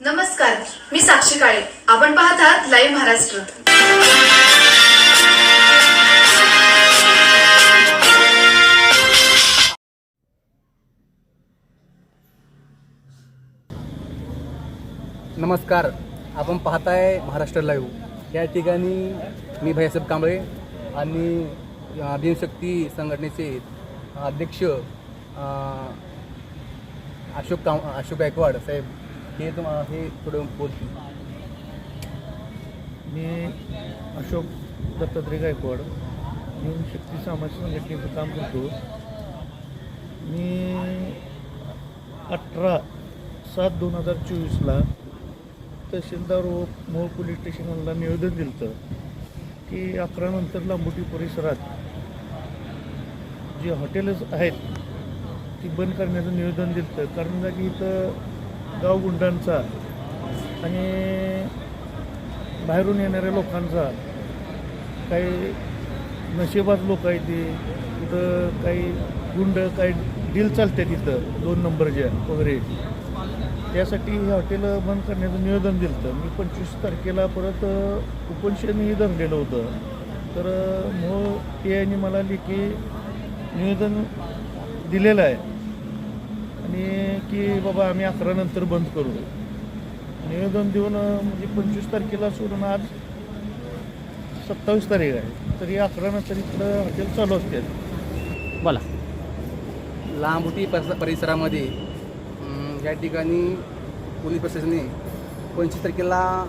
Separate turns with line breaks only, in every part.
नमस्कार मी साक्षी काळे. आपण पाहत आहात लाईव्ह महाराष्ट्र.
नमस्कार आपण पाहताय महाराष्ट्र लाईव्ह या ठिकाणी मी भैयासाहेब कांबळे आणि अ, भीमशक्ती संघटनेचे अध्यक्ष अशोक का अशोक गायकवाड साहेब. ते तुम्हाला हे थोडं बोलतील.
मी अशोक दत्तात्रय गायकवाड. मी शक्ती सामाजिक संघटनेचं काम करतो. मी अठरा सात दोन हजार चोवीसला तहसीलदार व मोहोळ पोलीस स्टेशनला निवेदन दिलं होतं की अकरा नंतर लांबुटी परिसरात जे हॉटेल्स आहेत ती बंद करण्याचं निवेदन दिलं होतं कारण का की इथं गावगुंडांचा आणि बाहेरून येणाऱ्या लोकांचा काही नशेबाज लोक आहेत ते तिथं काही गुंड काही डील चालते तिथं दोन नंबरच्या वगैरे. त्यासाठी हे हॉटेल बंद करण्याचं निवेदन दिलं होतं मी पंचवीस तारखेला परत अ, उपोषणही धरलेलं होतं. तर मग ते यांनी मला लेखी निवेदन दिलेलं आहे. आणि की बाबा आम्ही अकरा नंतर बंद करू. निवेदन देऊन म्हणजे पंचवीस तारखेला सोडून आज सत्तावीस तारीख आहे. तरी अकरा नंतर इकडं हॉटेल चालू असते
बोला.
लांबुटी परिस परिसरामध्ये या ठिकाणी पोलीस प्रशासनाने पंचवीस तारखेला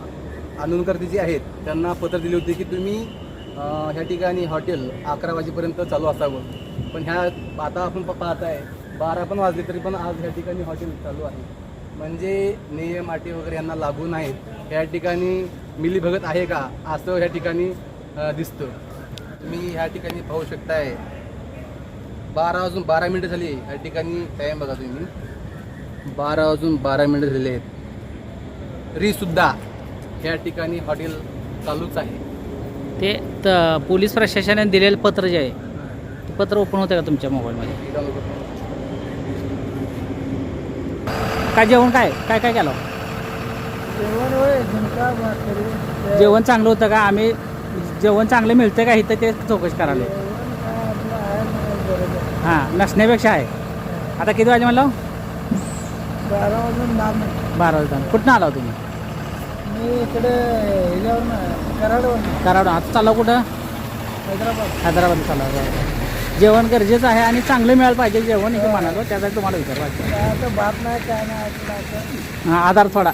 आंदोलनकर्ते जे आहेत त्यांना पत्र दिले होते की तुम्ही ह्या ठिकाणी हॉटेल अकरा वाजेपर्यंत चालू असावं. पण ह्या आता आपण प- पाहताय बारा पण वाजले तरी पण आज ह्या ठिकाणी हॉटेल चालू आहे. म्हणजे नियम अटी वगैरे यांना लागू नाहीत. या ठिकाणी मिलीभगत आहे का? असं ह्या ठिकाणी दिसतं. तुम्ही ह्या ठिकाणी पाहू शकताय. बारा वाजून बारा मिनिटं झाली. या ठिकाणी टाईम बघा तुम्ही. बारा वाजून बारा मिनिटं झाले आहेत. तरी सुद्धा या ठिकाणी हॉटेल चालूच आहे.
ते पोलीस प्रशासनाने दिलेलं पत्र जे आहे ते पत्र ओपन होतं का तुमच्या मोबाईलमध्ये. काय जेवण काय? काय काय केलं? जेवण चांगलं होतं का? आम्ही जेवण चांगलं मिळतं का? इथं ते चौकशी करायला. हां नसण्यापेक्षा आहे. आता किती वाजे म्हणलं?
बारा वाजून दहा मिनिट.
बारा वाजता कुठनं आला हो तुम्ही?
मी इकडे ह्याच्यावर कराडवर
कराड आता चालला कुठं?
हैदराबाद.
हैदराबाद चालला. जेवण गरजेचं आहे आणि चांगलं मिळालं पाहिजे जेवण हे म्हणालो त्यासाठी तुम्हाला विचार वाटतं
आता बात नाही काय नाही
हां आधार थोडा.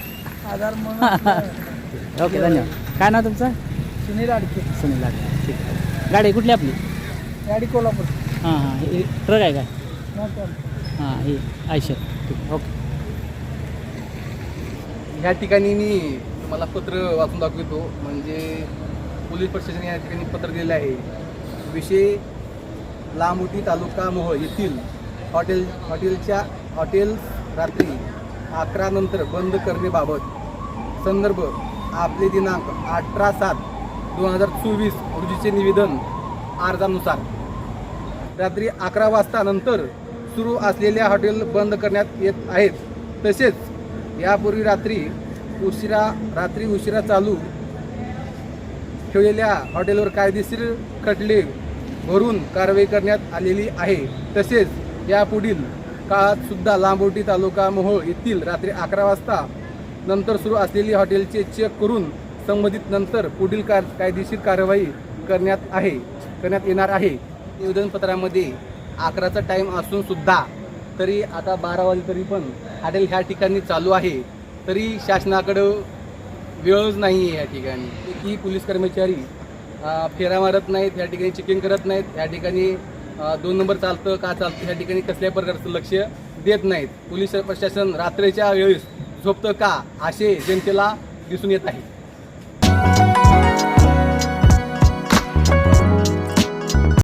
आधार म्हणून
ओके धन्यवाद. काय नाव तुमचं?
सुनील अडके
सुनील लाडके. ठीक आहे. गाडी कुठली आपली?
गाडी कोल्हापूर.
हां हां. ही ट्रक आहे काय. हां ही आयशर. ठीक आहे ओके.
ह्या ठिकाणी मी तुम्हाला पत्र वाचून दाखवतो. म्हणजे पोलीस प्रशासन या ठिकाणी पत्र दिलेलं आहे. विषय लांबुटी तालुका मोहोळ येथील हॉटेल हॉटेलच्या हॉटेल रात्री अकरानंतर बंद करण्याबाबत संदर्भ आपले दिनांक अठरा सात दोन हजार चोवीस रोजीचे निवेदन अर्जानुसार. रात्री अकरा वाजता नंतर सुरू असलेल्या हॉटेल बंद करण्यात येत आहेत. तसेच यापूर्वी रात्री उशिरा रात्री उशिरा चालू ठेवलेल्या हॉटेलवर कायदेशीर खटले भरून कारवाई करण्यात आलेली आहे. तसेच यापुढील काळात सुद्धा लांबोटी तालुका मोहोळ येथील रात्री अकरा वाजता नंतर सुरू असलेली हॉटेलचे चेक करून संबंधित नंतर पुढील कार कायदेशीर कारवाई करण्यात आहे करण्यात येणार आहे. निवेदनपत्रामध्ये अकराचा टाईम असून सुद्धा तरी आता बारा वाजे तरी पण हॉटेल ह्या ठिकाणी चालू आहे. तरी शासनाकडं वेळच नाही आहे या ठिकाणी. ही पोलीस कर्मचारी फेऱ्या फेरा मारत नाहीत या ठिकाणी चेकिंग करत नाहीत या ठिकाणी दोन नंबर चालतं का चालतं या ठिकाणी कसल्या प्रकारचं लक्ष देत नाहीत. पोलीस प्रशासन रात्रीच्या वेळेस झोपतं का असे जनतेला दिसून येत आहे.